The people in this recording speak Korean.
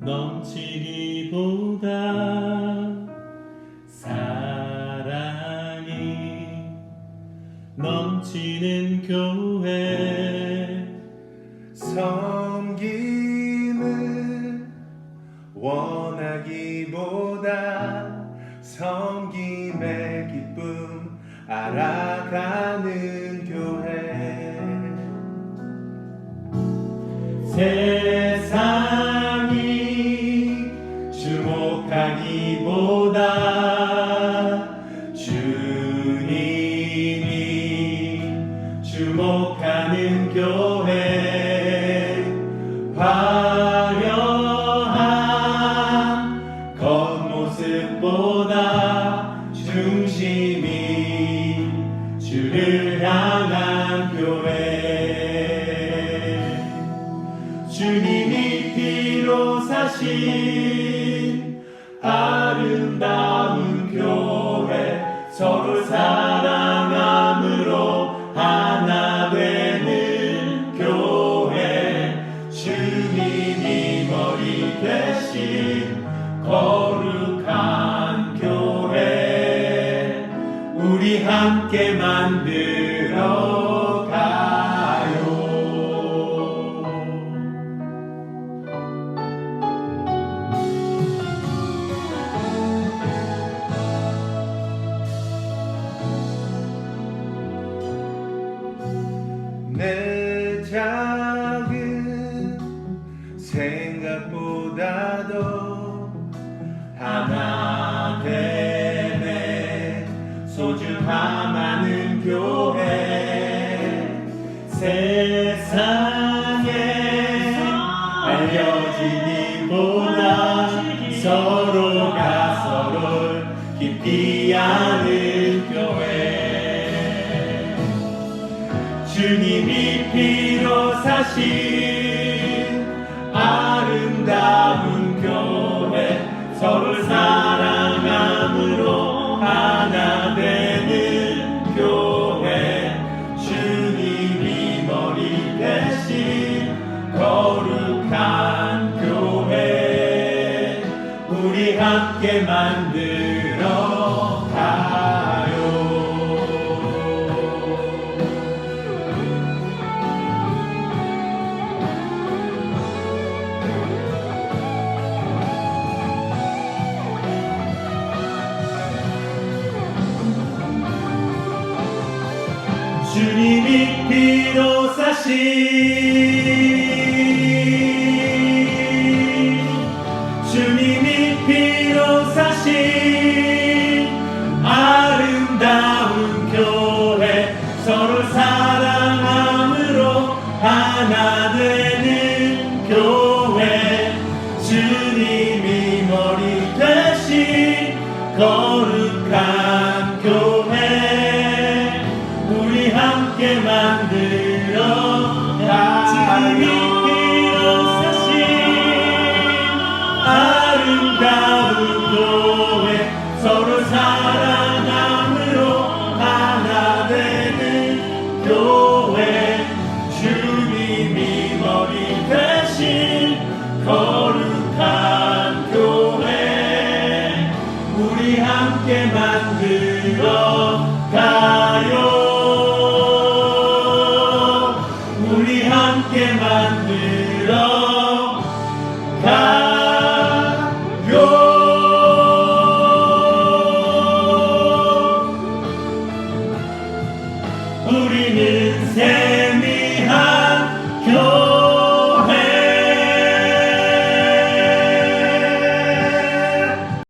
넘치기보다 사랑이 넘치는 교회 섬김을 원하기보다 섬김의 기쁨 알아가는 교회. 교회. 주님이 피로 사신 아름다운 교회 서로 사랑함으로 하나 되는 교회. 주님이 머리 대신 거룩한 함께 만들어 가요. 내 작은 생각보다도 소중함하는 교회. 세상에 알려지기보다 서로가 서로를 깊이 아는 교회. 주님이 피로 사신 아름다운 교회 서로 사랑함으로 하나 되 함께 만들어 가요. 주님이 피로 사신 하나 되는 교회 주님이 머리 대신 거룩한 교회 우리 함께 만들어 가요. 우리 함께 만들어 가요. 우리는 세미한